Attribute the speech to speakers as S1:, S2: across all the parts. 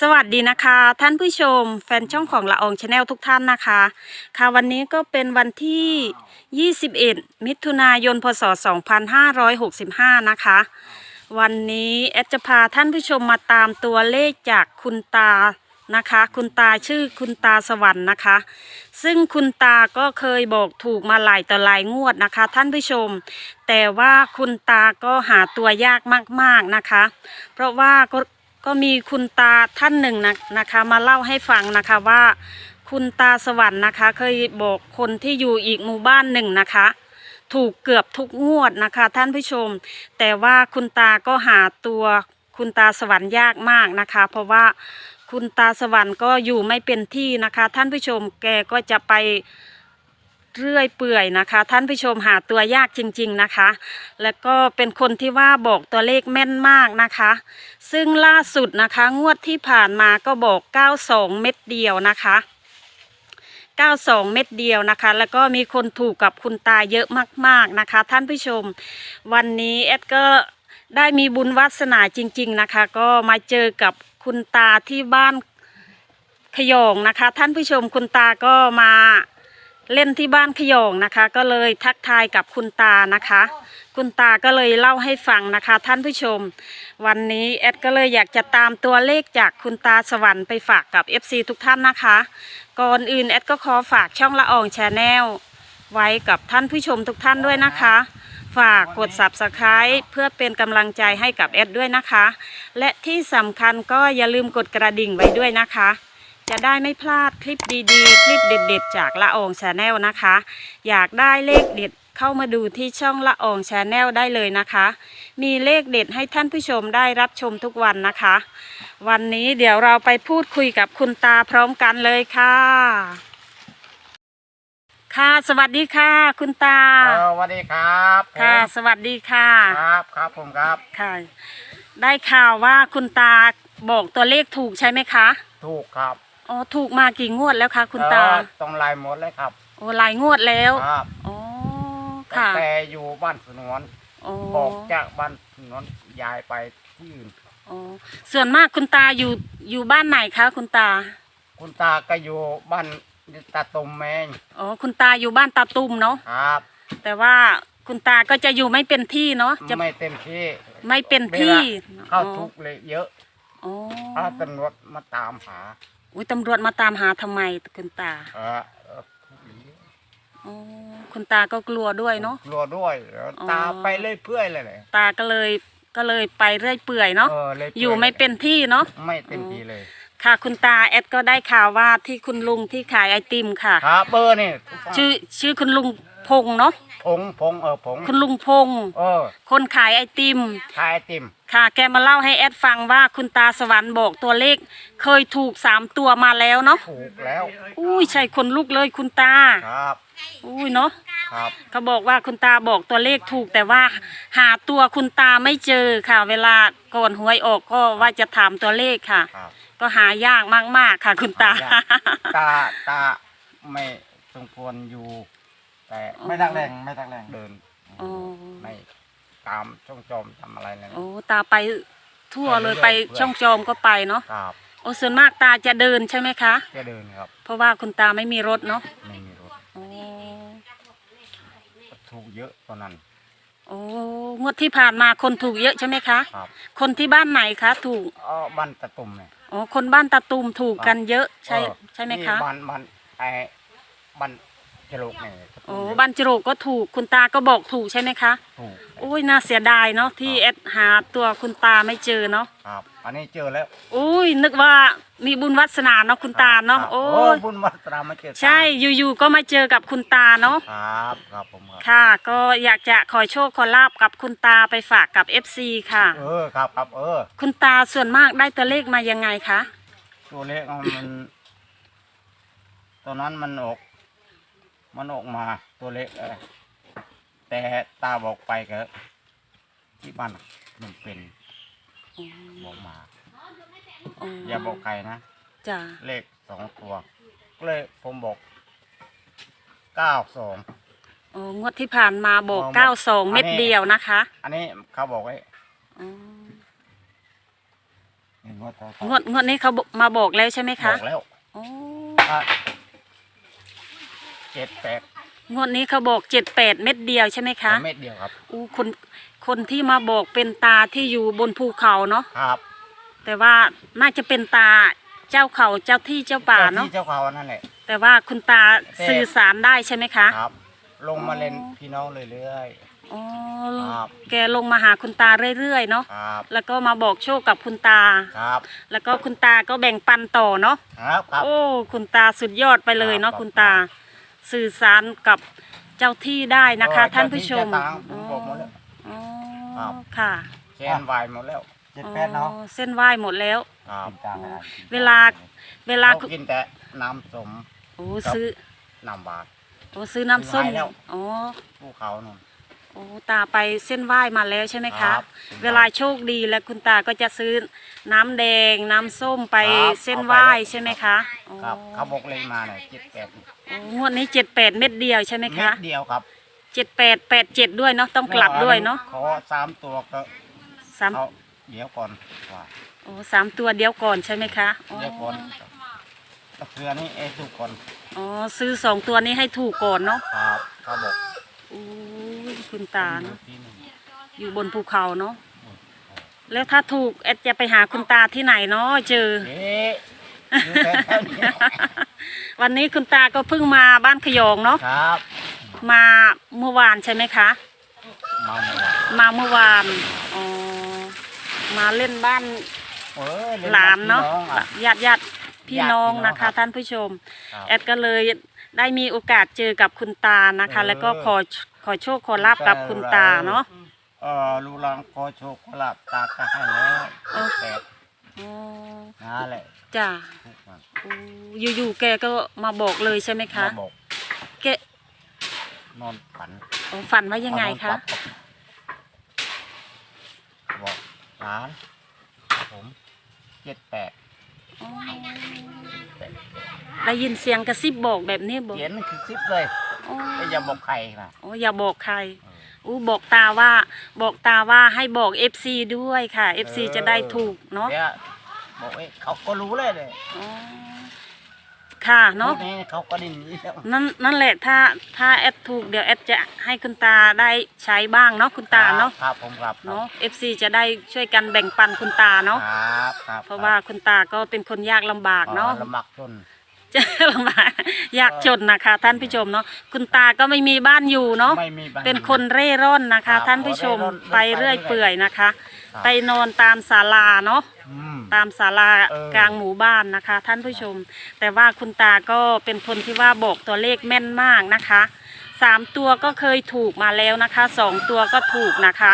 S1: สวัสดีนะคะ ท่านผู้ชม แฟนช่องของละอองชาแนลทุกท่านนะคะ ค่ะวันนี้ก็เป็นวันที่ 21 มิถุนายนพศ 2565 นะคะ วันนี้แอดจะพาท่านผู้ชมมาตามตัวเลขจากคุณตานะคะ คุณตาชื่อคุณตาสวรรค์นะคะ ซึ่งคุณตาก็เคยบอกถูกมาหลายต่อหลายงวดนะคะ ท่านผู้ชม แต่ว่าคุณตาก็หาตัวยากมากๆนะคะ เพราะว่า ก็มีคุณตาท่านหนึ่งนะนะคะมาเล่าให้ฟังนะคะว่า คุณตาสวรรค์นะคะ เคยบอกคนที่อยู่อีกหมู่บ้านหนึ่งนะคะ ถูกเกือบทุกงวดนะคะ ท่านผู้ชม แต่ว่าคุณตาก็หาตัวคุณตาสวรรค์ยากมากนะคะ เพราะว่าคุณตาสวรรค์ก็อยู่ไม่เป็นที่นะคะ ท่านผู้ชมแกก็จะไป เรื่อยเปื่อยนะคะ ท่านผู้ชมหาตัวยากจริง ๆนะคะ แล้วก็เป็นคนที่ว่าบอกตัวเลขแม่นมากนะคะ ซึ่งล่าสุดนะคะ งวดที่ผ่านมาก็บอก 92 เม็ดเดียวนะคะ92 เม็ดเดียวนะคะ แล้วก็มีคนถูกกับคุณตาเยอะมากๆนะคะ ท่านผู้ชม วันนี้แอดก็ได้มีบุญวาสนาจริง ๆนะคะ ก็มาเจอกับคุณตาที่บ้านขยองนะคะ ท่านผู้ชมคุณตาก็มา เล่นที่บ้านขยองนะคะ ก็เลยทักทายกับคุณตานะคะ คุณตาก็เลยเล่าให้ฟังนะคะ ท่านผู้ชม วันนี้แอดก็เลยอยากจะตามตัวเลขจากคุณตาสวรรค์ไปฝากกับ FC ทุกท่านนะคะ ก่อนอื่นแอดก็ขอฝากช่องละอองแชนแนลไว้กับท่านผู้ชมทุกท่านด้วยนะคะ ฝากกด subscribe เพื่อเป็นกำลังใจให้กับแอดด้วยนะคะ และที่สำคัญก็อย่าลืมกดกระดิ่งไว้ด้วยนะคะ จะได้ไม่พลาดคลิปดีๆ คลิปเด็ด ๆ จากละอองแชนแนลนะคะ อยากได้เลขเด็ดเข้ามาดูที่ช่องละอองแชนแนลได้เลยนะคะ มีเลขเด็ดให้ท่านผู้ชมได้รับชมทุกวันนะคะ วันนี้เดี๋ยวเราไปพูดคุยกับคุณตาพร้อมกันเลยค่ะ ค่ะสวัสดีค่ะ คุณตา
S2: เออสวัสดีครับ
S1: ค่ะ
S2: ผม
S1: สวัสดีค่ะ
S2: ครับครับผมครับ
S1: ค่ะ ได้ข่าวว่าคุณตาบอกตัวเลขถูกใช่ไหมคะ
S2: ถูกครับ
S1: อ๋อถูกมากี่งวดแล้วคะคุณตา
S2: เออต้องไล่หมดเลยครับ
S1: โอ้หลายงวดแล้ว
S2: ครับ
S1: อ๋อ
S2: ตั้ง
S1: ค่ะ
S2: แต่อยู่บ้านสนวน
S1: อ๋อ
S2: ออกจากบ้านสนวนย้ายไปที่อื่น
S1: อ๋อส่วนมากคุณตาอยู่อยู่บ้านไหนคะคุณตา
S2: คุณตาก็อยู่บ้านตาตุมแมง
S1: อ๋อคุณตาอยู่บ้านตาตุ่มเนาะ
S2: ครับ
S1: แต่ว่าคุณตาก็จะอยู่ไม่เป็นที่เนาะจะ
S2: ไม่เต็มที่
S1: ไม่เป็นที่
S2: เข้าทุกข์เลยเยอะ
S1: อ๋อ
S2: ถ้าตำรวจมาตามหา
S1: อุ้ยตำรวจมาตามหาทำไมคุณตา
S2: เออเออทุกข์เยอะ
S1: อ๋อคุณตาก็กลัวด้วยเนาะ
S2: กลัวด้วยแล้ว
S1: อ๋อ
S2: ตาไปเรื่อยเปื่อยเลยเลย
S1: ตาก็เลยก็เลยไปเรื่อยเปื่อยเนาะ
S2: เออเลย
S1: อยู่ไม่เป็นที่เนาะ
S2: ไม่เต็มที่เลย
S1: ค่ะ คุณตาแอดก็ได้ข่าวว่าที่คุณลุงที่ขายไอติมค่ะ
S2: ครับเบอร์นี่ถูกต้อง
S1: ชื่อชื่อคุณลุงพงษ์เนาะ
S2: ผงผงเออผง
S1: คุณลุงพงษ์
S2: เออ
S1: คนขายไอติม
S2: ขายไอติม
S1: ค่ะ แกมาเล่าให้แอดฟังว่าคุณตาสวรรค์บอกตัวเลข เคยถูกสามตัวมาแล้วเนาะ
S2: ถูกแล้ว
S1: อุ้ยใช่คนลุกเลยคุณตา
S2: ครับ
S1: อุ้ยเนาะ
S2: ครับ
S1: เขาบอกว่าคุณตาบอกตัวเลขถูกแต่ว่า หาตัวคุณตาไม่เจอค่ะ เวลาก่อนหวยออกก็ว่าจะถามตัวเลขค่ะ
S2: ครับ
S1: ก็หายากมากๆค่ะ คุณตา
S2: หายาก ตา ตา ไม่สมควรอยู่ แต่
S1: อ๋อ
S2: ไม่ตักแรงไม่ตักแรงเดิน
S1: อ๋อ
S2: ไม่ ตามช่องจอมทำอะไรเลยนะ
S1: โอ้ตาไปทั่วเลย
S2: ไป
S1: ไป
S2: เรื่อยๆ
S1: ช่องจอมก็ไปเนาะ
S2: ครับ
S1: โอ้ส่วนมากตาจะเดินใช่ไหมคะ
S2: จะเดินครับ
S1: เพราะว่าคุณตาไม่มีรถเนาะ
S2: ไม่มีรถ
S1: โอ้
S2: ถูกเยอะตอนนั้น
S1: โอ้งวดที่ผ่านมาคนถูกเยอะใช่ไหมคะ
S2: ครับ
S1: คนที่บ้านไหนคะ ถูก
S2: อ๋อบ้านตะตุ่มเนี่ย
S1: อ๋อคนบ้านตาตูมถูกกันเยอะใช่
S2: เออ
S1: ใช่ไหม
S2: นี่
S1: คะ
S2: บ้านบ้านไอ้บ้าน จรกเนี่ยตะตุ่
S1: โอ้
S2: มเยอะ
S1: บ้านจโรกก็ถูกคุณตาก็บอกถูกใช่ไหมคะ
S2: ถูก
S1: โอ้ยน่าเสียดายเนาะที่แอดหาตัวคุณตาไม่เจอเนาะ
S2: ครับอันนี้เจอแล้ว
S1: โอ้ยนึกว่ามีบุญวัสนาเนาะคุณตาเนาะ
S2: ครับ
S1: โอ้
S2: โอ้
S1: ย
S2: บุญวัฒนามาเจอตา
S1: ใช่อยู่ๆก็มาเจอกับคุณตาเนาะ
S2: ครับครับผมครับ
S1: ค่ะ ก็อยากจะขอโชคขอลาบกับคุณตาไปฝากกับ FC ค่ะ
S2: เออครับครับเออ
S1: คุณตาส่วนมากได้ตัวเลขมายังไงคะ
S2: ตัวเลขมันตอนนั้นมันออก มันออกมาตัวเลขเออแต่ตาบอกไปก็ที่บ้านมันเป็นบอกมา อย่าบอกใครนะ
S1: จ้ะ
S2: เลขสองตัว ก็เลยผมบอกเก้าสอง
S1: โอ้งวดที่ผ่านมาบอก
S2: อ๋อ
S1: 92เม็ด
S2: อันนี้
S1: เดียวนะคะ
S2: อันนี้เขาบอกไว้
S1: อ๋อ
S2: นี่งวดต่อง
S1: วดงวดนี้เขาบอกมาบอกแล้วใช่ไหม
S2: บ
S1: คะ
S2: อกแล้ว
S1: อ๋อ
S2: ถ้า เจ็ดแปด
S1: งวดนี้เขาบอกเจ็ดแปดเม็ดเดียวใช่ไหมคะ
S2: เม็ดเดียวครับ
S1: อู้คนคนที่มาบอกเป็นตาที่อยู่บนภูเขาเนาะ
S2: ครับ
S1: แต่ว่าน่าจะเป็นตาเจ้าเขาเจ้าที่เจ้าป่าเนาะ
S2: ที่เจ้าเขานั่นแหละ
S1: แต่ว่าคุณตา
S2: แต่
S1: สื่อสารได้ใช่ไหมคะ
S2: ครับ ลงมาเล่น
S1: อ๋อ
S2: พี่น้องเรื่อย
S1: อ๋อ
S2: ครับ
S1: แกลงมาหาคุณตาเรื่อยๆเนาะ
S2: ๆครับ
S1: แล้วก็มาบอกโชคกับคุณตา
S2: ครับ
S1: แล้วก็คุณตาก็แบ่งปันต่อเนาะ
S2: ครับครับ
S1: โอ้คุณตาสุดยอดไปเลยเนาะ
S2: ครับ
S1: คุณตา สื่อสารกับเจ้าที่ได้นะคะ
S2: เออ
S1: ท่านผู้ชม
S2: เจ้าที่เจ้าทางผมบอกหมดแล้ว
S1: อ๋อ
S2: ครับ
S1: ค่ะ
S2: แชนวายหมดแล้ว
S3: เจ็ดแปดเนาะ
S1: อ๋อเส้นไหว้หมดแล้ว
S2: ครับ
S3: ติดตามให้อ่าน
S1: เวลาเวลา
S2: เขากินแต่น้ำสม
S1: โอ้
S2: ครับ
S1: ซื้อ
S2: น้ำบาด
S1: โอ้ซื้อน้ำส้ม
S2: ซื้อไว้แล้ว
S1: อ๋อ
S2: ภูเขานู่น
S1: โอ้ตาไปเส้นไหว้มาแล้วใช่ไหม
S2: ครั
S1: คะ
S2: บ
S1: เวลาโชคดีแล้วคุณตาก็จะซื้อน้ำแดงน้ำส้มไป
S2: ครับ
S1: เส้น
S2: เอาไป
S1: ไหว้
S2: แล้ว
S1: ใช่ไหมคะอ๋อ
S2: ครับเขาบอกเลยมาเนี่ยเจ็ดแปด
S1: โอ้ งวดนี้เจ็ดแปดเม็ดเดียวใช่ไหม
S2: เม็
S1: คะ
S2: ดเดียวครับ
S1: เจ็ดแปดแปดเจ็ดด้วยเนาะต้องกลับด้วยเนาะ
S2: ขอสามตัวก็
S1: สาม
S2: เขาเดี๋ยวก่อนว่า
S1: โอ้สามตัวเดียวก่อนใช่ไหมคะอ๋อ
S2: เดี๋ยวก่อนตะเคือนี่เอ้ทุกคน
S1: อ๋อซื้อสองตัวนี้ให้ถูกก่อนเนาะ
S2: ครับเขาบอก
S1: โอ้ยคุณตาเนาะ
S2: ที่นี่
S1: อยู่บนภูเขาเนาะแล้วถ้าถูกแอดจะไปหาคุณตาที่ไหนเนาะเจอ
S2: เอ๊ะอยู่แถวๆนี้
S1: วันนี้คุณตาก็เพิ่งมาบ้านขยองเนาะ
S2: ครับ
S1: มาเมื่อวานใช่ไหมคะ
S2: มาหมด
S1: มาเมื่อวานอ๋อมาเล่นบ้าน
S2: เอ้ยล่
S1: หลานเนาะ
S2: พี่องอะ
S1: ญาติญาติพี่น้อง
S2: ญาติพี่น้อง
S1: นะ
S2: ครั
S1: คะ
S2: บ
S1: ท่านผู้ชม
S2: ครับ
S1: แอดก็เลยได้มีโอกาสเจอกับคุณตานะคะ
S2: เออ
S1: แล้วก็ขอขอโชคขอลาบกับคุณตาเนาะ
S2: เออลูกหลังขอโชคขอลาบตาก็ให้แล้ว
S1: เออ
S2: แปด
S1: อ๋อ
S2: นั่นแหละ
S1: จ้ะ
S2: ทุกวัน
S1: โอ้อยู่ๆแกก็มาบอกเลยใช่ไหมคะ
S2: มาบอก
S1: แก
S2: นอนฝัน
S1: อ๋อฝันว่ายังไงคะ
S2: นอนปั๊บบอกหลานผมเจ็ดแปด
S1: อ๋อ
S2: แปด
S1: ได้ยินเสียงกระซิบบอกแบบนี้บอก
S2: เขียนคือซิปเลย
S1: อ๋อ
S2: แต่อย่าบอกใครนะ
S1: อ๋ออย่าบอกใครอู้บอกตาว่า บอกตาว่าให้บอก FC ด้วยค่ะ FC จะได้ถูกเนาะ
S2: ดี๋ยว บอกเอ้ยเขาก็รู้เลยเลย
S1: อ๋อค่ะเนาะ
S2: พวกนี้เขาก็ไดิ้นนี้แล้ว
S1: นั่นนั่นแหละถ้าถ้าแอดถูกเดี๋ยวแอดจะให้คุณตาได้ใช้บ้างเนาะคุณตาเนาะ
S2: ครับผมครับ
S1: เนาะ FC จะได้ช่วยกันแบ่งปันคุณตาเนาะ
S2: ครับครับ
S1: เพราะว่าคุณตาก็เป็นคนยากลำบากเนาะ
S2: อ๋อลำบากจน
S1: จะลำบากยากจนนะคะ ท่านผู้ชมเนาะคุณตาก็ไม่มีบ้านอยู่เนาะ
S2: ไม่มีบ้า
S1: เป็นคนเร่ร่อนนะ
S2: ครั
S1: คะ
S2: บ
S1: ท่านผู้ชม
S2: เร่ร่อน
S1: ไปเรื่อย
S2: ไปเรื่อย
S1: เปื่อยนะคะ
S2: ครับ
S1: ไปนอนตามศาลาเนาะ
S2: อืม
S1: ตามศาลา
S2: เออ
S1: กลางหมู่บ้านนะคะ ท่านผู้ชม แต่ว่าคุณตาก็เป็นคนที่ว่าบอกตัวเลขแม่นมากนะคะสามตัวก็เคยถูกมาแล้วนะคะสองตัวก็ถูกนะคะ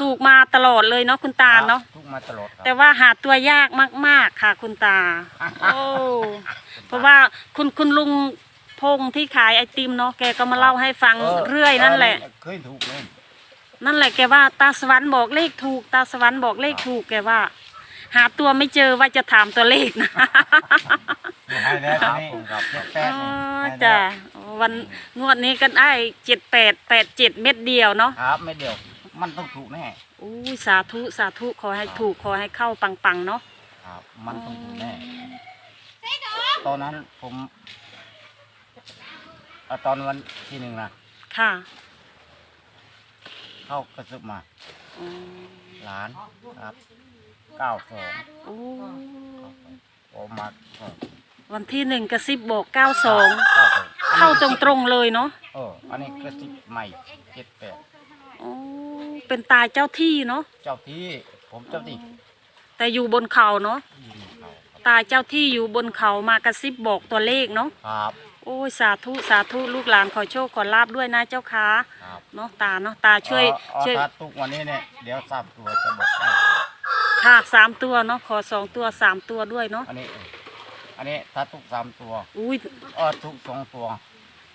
S1: ถูกมาตลอดเลยเนาะคุณตาเนาะ
S2: ทุกมาตลอดครับ
S1: แต่ว่าหาตัวยากมาก ๆ ค่ะ คุณตา โอ้ เพราะว่าคุณคุณลุงพงษ์ที่ขายไอติมเนาะแกก็มาเล่าให้ฟัง
S2: ออ
S1: เรื่อยนั่นแหละ
S2: เคยถูกเลย
S1: นั่นแหละแกว่าตาสวรรค์บอกเลขถูก ตาสวรรค์บอกเลขถูกแกว่า หาตัวไม่เจอว่าจะถามตัวเลขนะ
S3: ให้แล้ว
S2: ค
S3: ตอ
S2: รั
S3: น
S2: บ
S3: นี้
S2: ผมครับ
S3: เจ็ดแป
S1: อ๋
S3: ด
S1: อ
S3: นี่ให้แล้ว
S1: จ้ะวันงวดนี้ก็ได้เจ็ดแปดแปดเจ็ดเม็ดเดียวเนาะ
S2: ครับไม่เดียว มันต้องถูกแน่
S1: อู้ยสาธุสาธุขอให้ถูกขอให้เข้าปังๆเนาะ
S2: ครับมันต้องถูกแน่ตอนนั้นผมเอ่อตอนวันที่หนึ่งนะ
S1: ค่ะ
S2: เข้ากระซุบมา
S1: อ๋อ
S2: หลานครับ เก้าสอง
S1: โอ้
S2: โอมาเออ
S1: วันที่หนึ่งกระซิบบอกเก้าสอง
S2: เก้าสอง
S1: เข้าตรงๆเลยเนาะ
S2: เอออันนี้กระซิบใหม่เจ็ดแปด
S1: อ๋อเป็นตาเจ้าที่เนาะ
S2: เจ้าที่ผมเจ้าที่
S1: แต่อยู่บนเขาเนาะ
S2: ยิงเขาครับ
S1: ตาเจ้าที่อยู่บนเขามากระซิบบอกตัวเลขเนาะ
S2: ครับ
S1: โอ้ยสาธุสาธุลูกหลานขอโชคขอลาบด้วยนะเจ้าค่ะ
S2: ครับ
S1: เนาะตาเนาะตาช่วย
S2: เอา
S1: ช่วย
S2: เอาถ้าตุกวันนี้เนี่ยเดี๋ยวสามตัวจะบอกให้
S1: ค่ะสามตัวเนาะขอสองตัวสามตัวด้วยเนาะ
S2: อันนี้ อันนี้ถ้าทุกสามตัว
S1: อุ้ย
S2: เออทุกสองตัว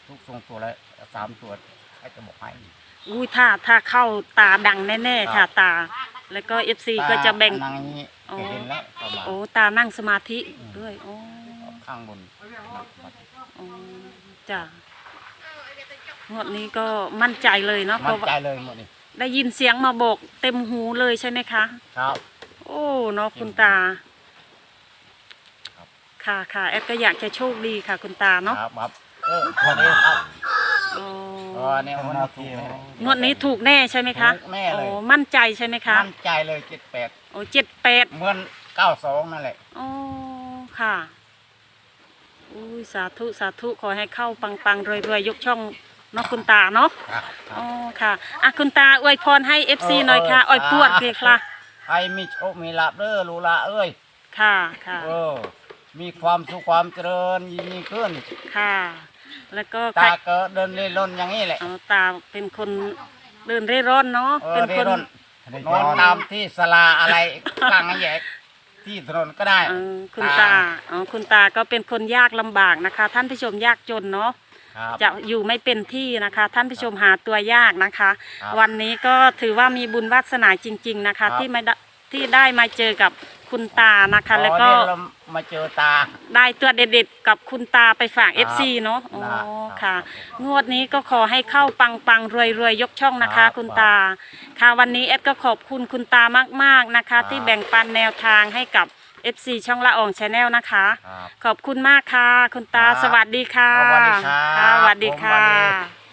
S2: ทุกสองตัวแล้วสามตัวให้จะบอกให้
S1: อุ้ยถ้าถ้าเข้าตาดังแน่ๆค่ะตา แล้วก็เอฟซีก็จะแบ่ง
S2: นางนี้
S1: อ๋อ
S2: เห็นแล้วประมาณ
S1: โอ้ตานั่งสมาธิด้วยโอ้
S2: ข้างบน
S1: โอ้จ้ะงวดนี้ก็มั่นใจเลยเนาะเพ
S2: มั่น
S1: ราะว่า
S2: ใจเลยหมดนี่
S1: ได้ยินเสียงมาบอกเต็มหูเลยใช่ไหมคะ
S2: ครับ
S1: โอ้เนาะคุณตาค่ะค่ะแอดก็อยากจะโชคดีค่ะ คุณตาเนาะ
S2: ครับครับเออพอดีครับ
S1: โอ้
S2: เออเนี่ยมันถูกแน่
S1: งวดนี้ถูกแน่ใช่ไหมคะ
S2: ถูกแน่เลย
S1: โอ้มั่นใจใช่ไหมคะ
S2: มั่นใจเลยเจ็ดแปด
S1: โอ้เจ็ดแปด
S2: เหมือนเก้าสองนั่นแหละ
S1: โอ้ค่ะอุ้ยสาธุสาธุขอให้เข้าปังปังรวยรวยๆยกช่องเนาะคุณตาเนาะ
S2: ครับ
S1: อ๋อค่ะอะคุณตาอวยพรให้เอฟซี
S2: เออ
S1: หน่อยค่ะ
S2: เออ
S1: อวยปวดเลยค่ะ
S2: ให้มีโชคมีลาบเด้อลูละเอ้ย
S1: ค่ะ ค่ะ
S2: เออ มีความสุขความเจริญยิ่งยิ่งขึ้น
S1: ค่ะ แล้วก็
S2: ตา
S1: ใคร
S2: เกิดเดินเล่ร่อนอย่างนี้แหละ
S1: เอาตาเป็นคนเดินเร่ร่อนเนาะ
S2: เออ
S1: เป็น
S2: เร่
S1: คน
S2: ร่อน
S3: ได้
S2: น
S3: ย้
S2: อน
S3: อน
S2: ตามที่สลาอะไรกลางแยกที่ถนนก็ได้
S1: เออคุณตา อ๋อ คุณตาก็เป็นคนยากลำบากนะคะ ท่านผู้ชมยากจนเนาะ
S2: ครับ
S1: จะอยู่ไม่เป็นที่นะคะ ท่านผู้ชมหาตัวยากนะคะ
S2: ครับ
S1: วันนี้ก็ถือว่ามีบุญวาสนาจริง ๆนะคะ
S2: ครับ
S1: ที่ไม่ได้ที่ได้มาเจอกับคุณตานะคะ
S2: อ๋อ
S1: แล้วก็
S2: เนี่ยเรามาเจอตา
S1: ได้ตัวเด็ดๆกับคุณตาไปฝาก
S2: ครับ
S1: FC เนาะอ๋อ
S2: ครับ
S1: ค่ะงวดนี้ก็ขอให้เข้าปังปังรวยรวยๆยกช่องนะ
S2: ครั
S1: คะ
S2: บ
S1: คุณตา ค่ะวันนี้เอดก็ขอบคุณคุณตามากๆนะคะ
S2: ครับ
S1: ที่แบ่งปันแนวทางให้กับ FC ช่องละอองชาแนลนะคะ
S2: ครับ
S1: ขอบคุณมากค่ะ คุณตา
S2: ครับ
S1: สวัสดีค่ะ
S2: สวัสดีครับ
S1: ค่ะสวัสดี
S2: ผม
S1: ค่ะ
S2: สวัสดี